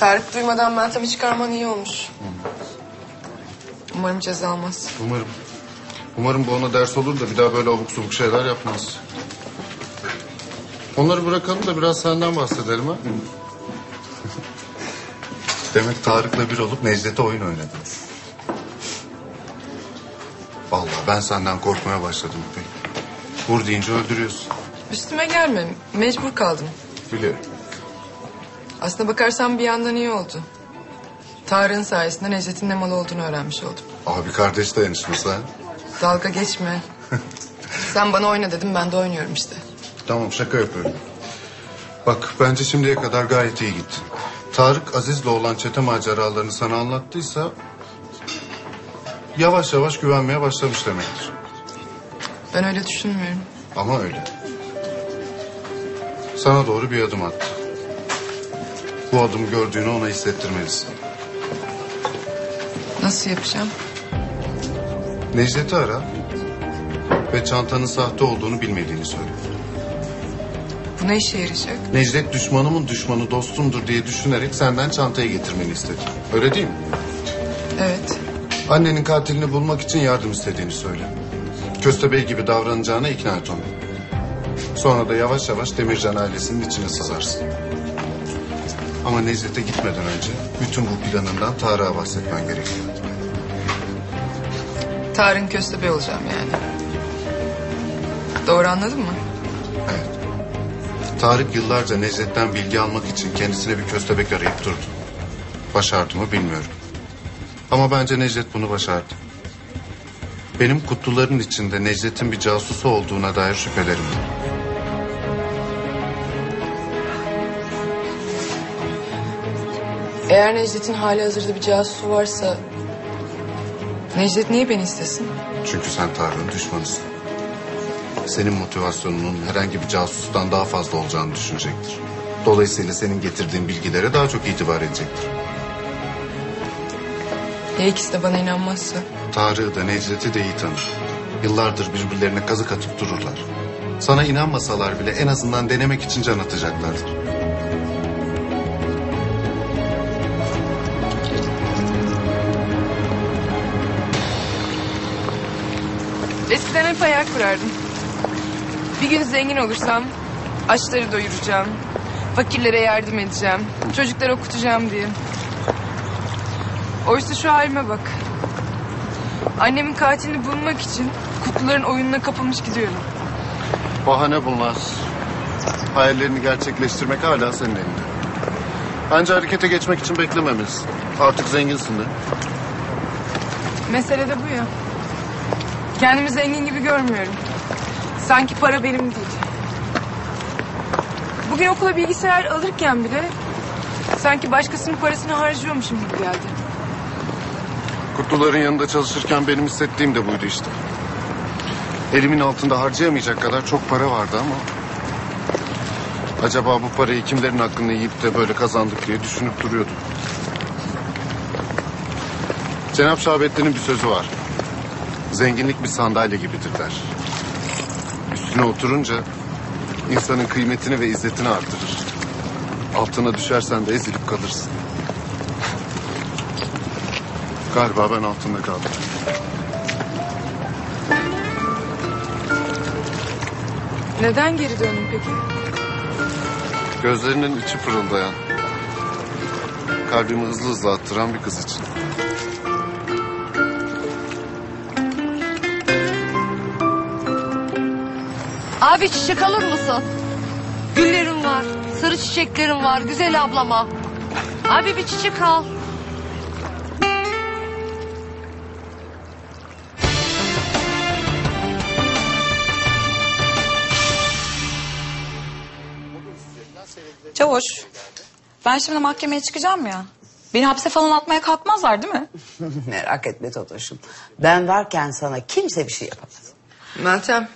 Tarık duymadan Meltem'i çıkarman iyi olmuş. Umarım ceza almaz. Umarım. Umarım bu ona ders olur da bir daha böyle abuk subuk şeyler yapmaz. Onları bırakalım da biraz senden bahsedelim ha. Demek Tarık'la bir olup Necdet'e oyun oynadınız. Vallahi ben senden korkmaya başladım İpek. Vur deyince öldürüyorsun. Üstüme gelme. Mecbur kaldım. Biliyorum. Aslına bakarsan bir yandan iyi oldu. Tarık'ın sayesinde Necdet'in ne mal olduğunu öğrenmiş oldum. Abi kardeş dayanışması ha. Dalga geçme. Sen bana oyna dedim ben de oynuyorum işte. Tamam şaka yapıyorum. Bak bence şimdiye kadar gayet iyi gittin. Tarık Aziz'le olan çete maceralarını sana anlattıysa... ...yavaş yavaş güvenmeye başlamış demektir. Ben öyle düşünmüyorum. Ama öyle. Sana doğru bir adım attı. Bu adımı gördüğünü ona hissettirmelisin. Nasıl yapacağım? Necdet'i ara ve çantanın sahte olduğunu bilmediğini söyle. Bu ne işe yarayacak? Necdet düşmanımın düşmanı dostumdur diye düşünerek senden çantayı getirmeni istedi. Öyle değil mi? Evet. Annenin katilini bulmak için yardım istediğini söyle. Köstebey gibi davranacağına ikna et onu. Sonra da yavaş yavaş Demircan ailesinin içine sızarsın. Ama Necdet'e gitmeden önce bütün bu planından Tarık'a bahsetmen gerekiyor. Tarık'ın köstebeği olacağım yani. Doğru anladın mı? Evet. Tarık yıllarca Necdet'ten bilgi almak için kendisine bir köstebek arayıp durdu. Başardı mı bilmiyorum. Ama bence Necdet bunu başardı. Benim kutuların içinde Necdet'in bir casusu olduğuna dair şüphelerim var. Eğer Necdet'in hali hazırda bir casusu varsa... Necdet niye beni istesin? Çünkü sen Tarık'ın düşmanısın. Senin motivasyonunun herhangi bir casustan daha fazla olacağını düşünecektir. Dolayısıyla senin getirdiğin bilgilere daha çok itibar edecektir. Ya ikisi de bana inanmazsa? Tarık'ı da Necdet'i de iyi tanır. Yıllardır birbirlerine kazık atıp dururlar. Sana inanmasalar bile en azından denemek için can atacaklardır. Eskiden hep hayal kurardım. Bir gün zengin olursam açları doyuracağım. Fakirlere yardım edeceğim. Çocukları okutacağım diye. Oysa şu halime bak. Annemin katilini bulmak için kutuların oyununa kapılmış gidiyorum. Bahane bunlar. Hayallerini gerçekleştirmek hala senin elinde. Bence harekete geçmek için beklememelisin. Artık zenginsin de. Mesele de bu ya. Kendimi zengin gibi görmüyorum. Sanki para benim değil. Bugün okula bilgisayar alırken bile sanki başkasının parasını harcıyormuşum gibi geldi. Kutluların yanında çalışırken benim hissettiğim de buydu işte. Elimin altında harcayamayacak kadar çok para vardı ama... Acaba bu parayı kimlerin hakkını yiyip de böyle kazandık diye düşünüp duruyordum. Cenap Şahabettin'in bir sözü var. Zenginlik bir sandalye gibidir der. Üstüne oturunca insanın kıymetini ve izzetini artırır. Altına düşersen de ezilip kalırsın. Galiba ben altında kaldım. Neden geri döndün peki? Gözlerinin içi pırıldayan, kalbimi hızlı hızlı attıran bir kız için. Abi çiçek alır mısın? Güllerim var, sarı çiçeklerim var, güzel ablama. Abi bir çiçek al. Çavuş, ben şimdi mahkemeye çıkacağım ya. Beni hapse falan atmaya kalkmazlar değil mi? Merak etme Totoş'um. Ben varken sana kimse bir şey yapamaz. Meltem,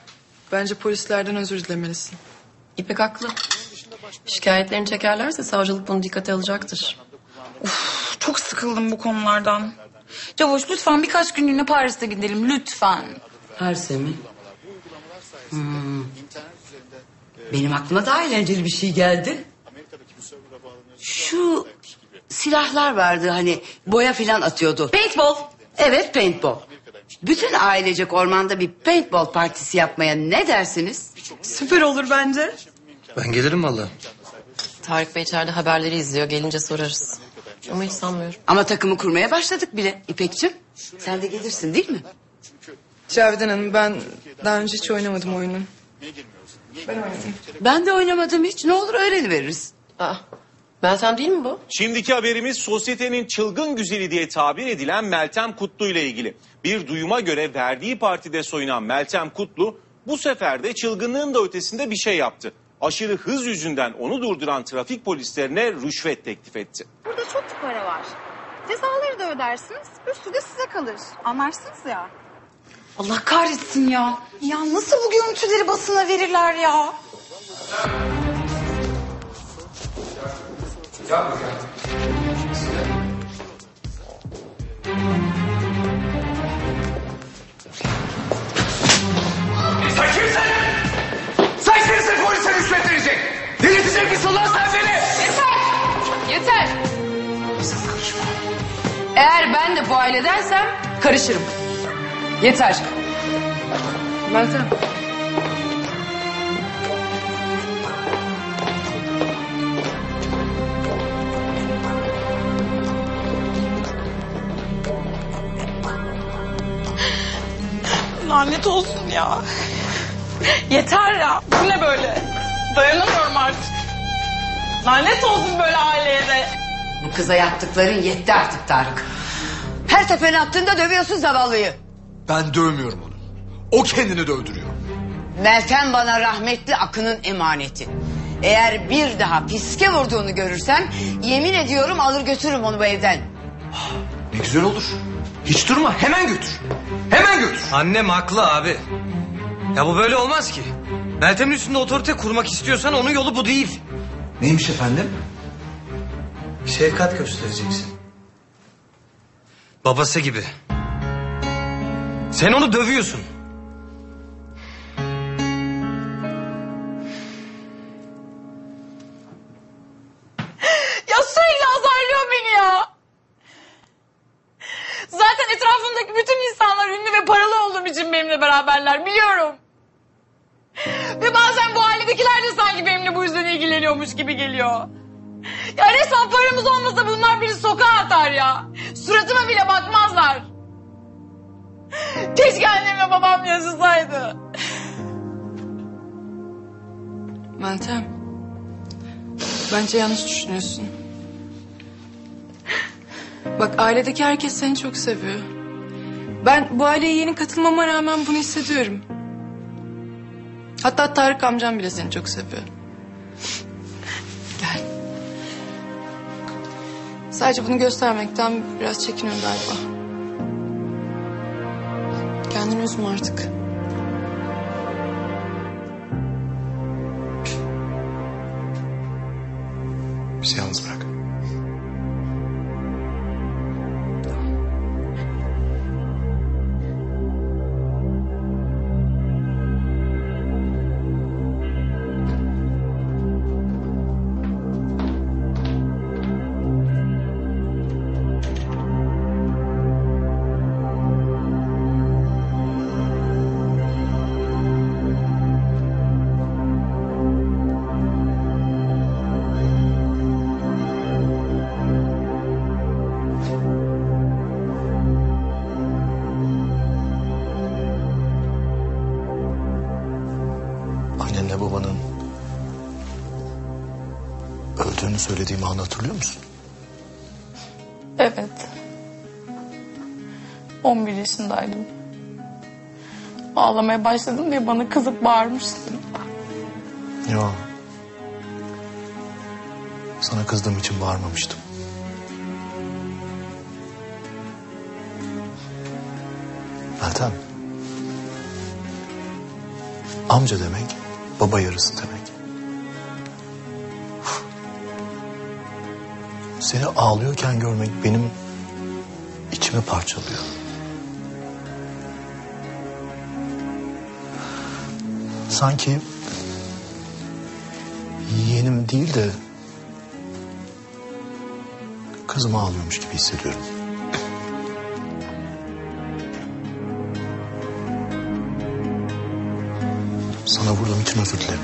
bence polislerden özür dilemelisin. İpek haklı. Şikayetlerini çekerlerse savcılık bunu dikkate alacaktır. Çok sıkıldım bu konulardan. Çavuş lütfen birkaç günlüğüne Paris'te gidelim lütfen. Paris'e mi? Hmm. Benim aklıma daha eğlenceli bir şey geldi. Şu silahlar vardı hani boya filan atıyordu. Paintball. Evet paintball. Bütün ailecek ormanda bir paintball partisi yapmaya ne dersiniz? Süper olur bence. Ben gelirim valla. Tarık Bey içeride haberleri izliyor. Gelince sorarız. Ama hiç sanmıyorum. Ama takımı kurmaya başladık bile İpekçim. Sen de gelirsin değil mi? Cavidan Hanım ben daha önce hiç oynamadım oyunu. Ben oynayayım. Ben de oynamadım hiç. Ne olur öğreniveririz. Aa, Meltem değil mi bu? Şimdiki haberimiz sosyetenin çılgın güzeli diye tabir edilen Meltem Kutlu ile ilgili. Bir duyuma göre verdiği partide soyunan Meltem Kutlu bu sefer de çılgınlığın da ötesinde bir şey yaptı. Aşırı hız yüzünden onu durduran trafik polislerine rüşvet teklif etti. Burada çok para var. Cezaları da ödersiniz. Üstü de size kalır. Anlarsınız ya. Allah kahretsin ya. Ya nasıl bu görüntüleri basına verirler ya? Sen kimsin? Sen kimsin polise rüşvet verecek? Delirtecek misin lan sen beni? Yeter! Eğer ben de bu ailedensem karışırım. Yeter. Meltem. Lanet olsun ya. Yeter ya. Bu ne böyle? Dayanamıyorum artık. Lanet olsun böyle aileye de. Bu kıza yaptıkların yetti artık Tarık. Her seferin attığında dövüyorsun zavallıyı. Ben dövmüyorum onu. O kendini dövdürüyor. Meltem bana rahmetli Akın'ın emaneti. Eğer bir daha piske vurduğunu görürsem yemin ediyorum alır götürürüm onu bu evden. Ne güzel olur. Hiç durma hemen götür. Hemen götür. Annem haklı abi. Ya bu böyle olmaz ki. Meltem'in üstünde otorite kurmak istiyorsan onun yolu bu değil. Neymiş efendim? Şefkat göstereceksin. Babası gibi. Sen onu dövüyorsun. Ve bazen bu ailedekiler de sanki benimle bu yüzden ilgileniyormuş gibi geliyor. Ya resmen paramız olmasa bunlar beni sokağa atar ya. Suratıma bile bakmazlar. Keşke annemle babam yaşasaydı. Meltem. Bence yanlış düşünüyorsun. Bak ailedeki herkes seni çok seviyor. Ben bu aileye yeni katılmama rağmen bunu hissediyorum. Hatta Tarık amcam bile seni çok seviyor. Gel. Sadece bunu göstermekten biraz çekiniyor galiba. Kendini üzme artık. Bizi yalnız bırak. Öldüğünü söylediğimi anı hatırlıyor musun? Evet. 11 yaşındaydım. Ağlamaya başladım diye bana kızıp bağırmıştın. Ya. Sana kızdığım için bağırmamıştım. Meltem. Amca demek baba yarısı demek. Seni ağlıyorken görmek benim içimi parçalıyor. Sanki yeğenim değil de kızımı ağlıyormuş gibi hissediyorum. Sana vurduğum için özür dilerim.